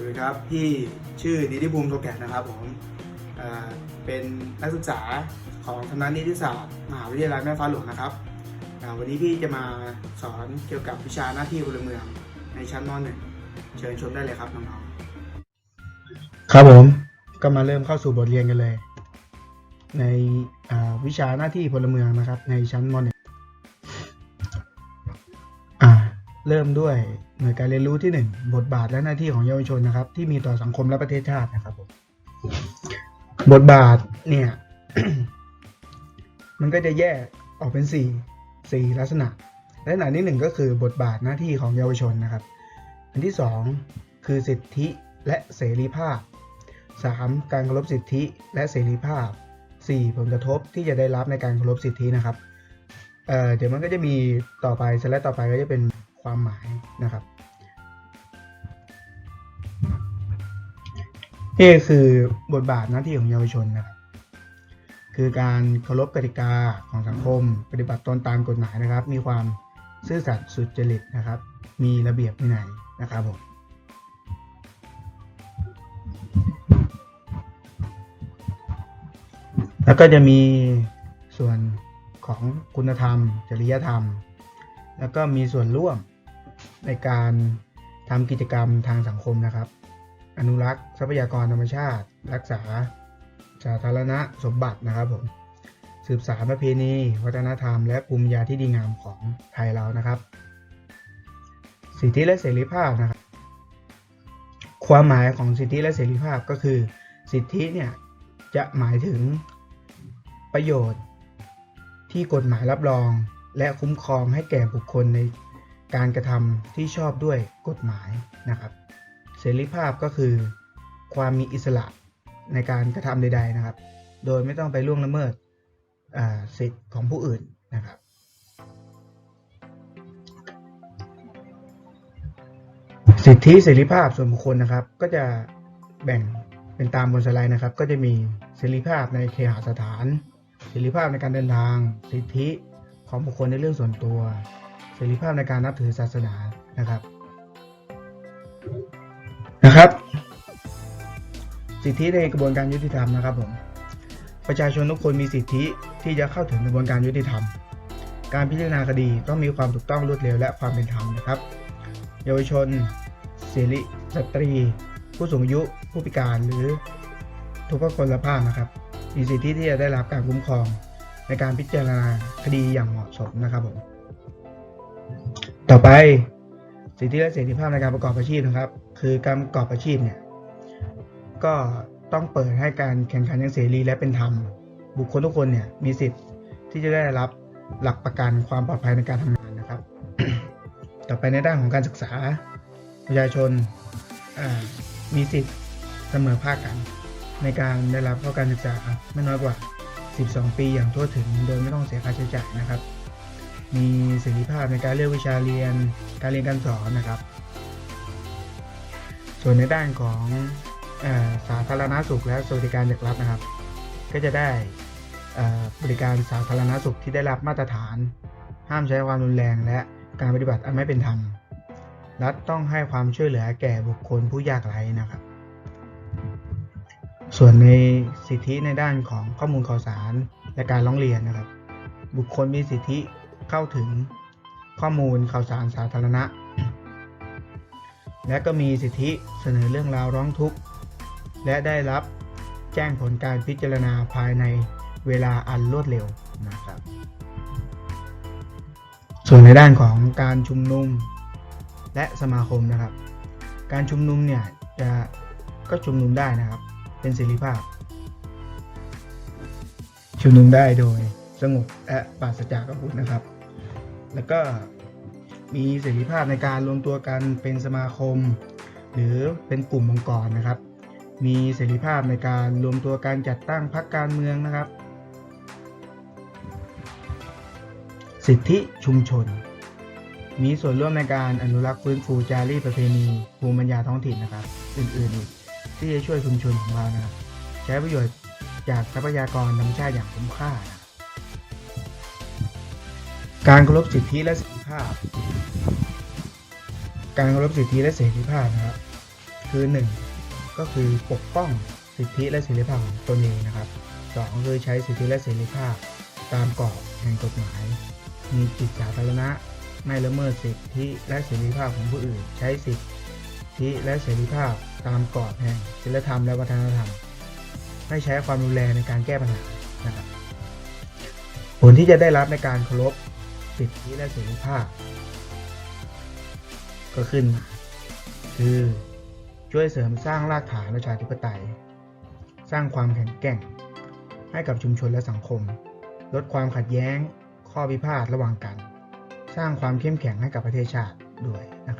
สวัสดีครับ พี่ชื่อนิติภูมิโทแกะนะครับผมเอ่อเป็นนักศึกษาของคณะนิติศาสตร์มหาวิทยาลัยแม่ฟ้าหลวงนะครับอ่าวันนี้พี่จะมาสอนเกี่ยวกับวิชาหน้าที่พลเมืองในชั้นม .1 เชิญชมได้เลยครับน้องๆครับผมก็มาเริ่มเข้าสู่บทเรียนกันเลย ในอ่าวิชาหน้าที่พลเมืองนะครับ ในชั้นม .1 เริ่มด้วยหน่วยการเรียนรู้ที่ 1 บทบาทและหน้าที่ของเยาวชนนะครับ ที่มีต่อสังคมและประเทศชาตินะครับผมบทบาทเนี่ยมันก็จะแยกออกเป็น 4 4 ลักษณะ ลักษณะที่หนึ่งก็คือบทบาทหน้าที่ของเยาวชนนะครับ อันที่ 2 คือสิทธิและเสรีภาพ 3. การเคารพสิทธิและเสรีภาพ 4. ผลกระทบที่จะได้รับในการเคารพสิทธินะครับเเดี๋ยวมันก็จะมีต่อไปสไลด์ต่อไปก็จะเป็น ความหมายนะครับ นี่คือบทบาทหน้าที่ของเยาวชนนะครับคือการเคารพกติกาของสังคม ปฏิบัติตนตามกฎหมายนะครับ มีความซื่อสัตย์สุจริตนะครับ มีระเบียบวินัยนะครับผมแล้วก็จะมีส่วนของคุณธรรม จริยธรรม แล้วก็มีส่วนร่วม ในการทำกิจกรรมทางสังคมนะครับ อนุรักษ์ทรัพยากรธรรมชาติ รักษาสาธารณสมบัตินะครับผมสืบสานประเพณี วัฒนธรรม และภูมิปัญญาที่ดีงามของไทยเรานะครับ สิทธิและเสรีภาพนะครับ ความหมายของสิทธิและเสรีภาพก็คือ สิทธิเนี่ยจะหมายถึงประโยชน์ที่กฎหมายรับรอง และคุ้มครองให้แก่บุคคลใน การกระทำที่ชอบด้วยกฎหมายนะครับ เสรีภาพก็คือ ความมีอิสระในการกระทำใด ๆนะครับ โดยไม่ต้องไปล่วงละเมิดอ่าสิทธิ์ของผู้อื่นนะครับ สิทธิเสรีภาพส่วนบุคคลนะครับ ก็จะแบ่งเป็นตามบนสไลด์นะครับ ก็จะมีเสรีภาพในเคหสถาน เสรีภาพในการเดินทาง สิทธิของบุคคลในเรื่องส่วนตัว เสรีภาพในการนับถือศาสนานะครับนะครับ สิทธิในกระบวนการยุติธรรมนะครับผมประชาชนทุกคนมีสิทธิที่จะเข้าถึงกระบวนการยุติธรรม การพิจารณาคดีต้องมีความถูกต้องรวดเร็วและความเป็นธรรมนะครับ เยาวชนเสรีสตรี ผู้สูงอายุ ผู้พิการหรือทุกคนละภาพนะครับ มีสิทธิที่จะได้รับการคุ้มครองในการพิจารณาคดีอย่างเหมาะสมนะครับผม ต่อไปสิทธิและเสรีภาพในการประกอบอาชีพนะครับ คือการประกอบอาชีพเนี่ยก็ต้องเปิดให้การแข่งขันอย่างเสรีและเป็นธรรม บุคคลทุกคนเนี่ยมีสิทธิ์ที่จะได้รับหลักประกันความปลอดภัยในการทำงานนะครับ ต่อไปในด้านของการศึกษาประชาชนมีสิทธิ์เสมอภาคกัน ในการได้รับเข้าการศึกษาไม่น้อยกว่า 12 ปีอย่างทั่วถึงโดยไม่ต้องเสียค่าใช้จ่ายนะครับ มีเสรีภาพในการเลือกวิชาเรียน การเรียนการสอนนะครับ ส่วนในด้านของอสาธารณสุขและสวัสดิการจากรัฐนะครับ ก็จะได้บริการสาธารณสุขที่ได้รับมาตรฐาน ห้ามใช้ความรุนแรงและการปฏิบัติอันไม่เป็นธรรม รัฐต้องให้ความช่วยเหลือแก่บุคคลผู้ยากไร้นะครับ ส่วนในสิทธิในด้านของข้อมูลข่าวสารและการร้องเรียนนะครับ บุคคลมีสิทธิ เข้าถึงข้อมูลข่าวสารสาธารณะ และก็มีสิทธิเสนอเรื่องราวร้องทุกข์ และได้รับแจ้งผลการพิจารณาภายในเวลาอันรวดเร็วนะครับ ส่วนในด้านของการชุมนุมและสมาคมนะครับ การชุมนุมเนี่ยจะก็ชุมนุมได้นะครับ เป็นเสรีภาพ ชุมนุมได้โดยสงบและปราศจากอาวุธนะครับ แล้วก็มีเสรีภาพในการรวมตัวกันเป็นสมาคม หรือเป็นกลุ่มองค์กรนะครับ มีเสรีภาพในการรวมตัวการจัดตั้งพรรคการเมืองนะครับ สิทธิชุมชน มีส่วนร่วมในการอนุรักษ์ฟื้นฟูจารีตประเพณีภูมิปัญญาท้องถิ่นนะครับ อื่นๆที่จะช่วยชุมชนของเรานะครับ ใช้ประโยชน์จากทรัพยากรธรรมชาติอย่างคุ้มค่านะ การเคารพสิทธิและเสรีภาพ การเคารพสิทธิและเสรีภาพนะครับ คือ 1 ก็คือปกป้องสิทธิและเสรีภาพของตนเองนะครับสองคือใช้สิทธิและเสรีภาพ ตามกรอบแห่งกฎหมาย มีจิตสาธารณะไม่ละเมิดสิทธิและเสรีภาพของผู้อื่น ใช้สิทธิและเสรีภาพตามกรอบแห่งศีลธรรมและวัฒนธรรม ไม่ใช้ความรุนแรงในการแก้ปัญหานะครับผลที่จะได้รับในการเคารพ สิทธิและเสรีภาพ ก็ขึ้นมา คือช่วยเสริมสร้างรากฐานประชาธิปไตย สร้างความแข็งแกร่ง ให้กับชุมชนและสังคม ลดความขัดแย้ง ข้อพิพาทระหว่างกัน สร้างความเข้มแข็งให้กับประเทศชาติด้วยนะครับ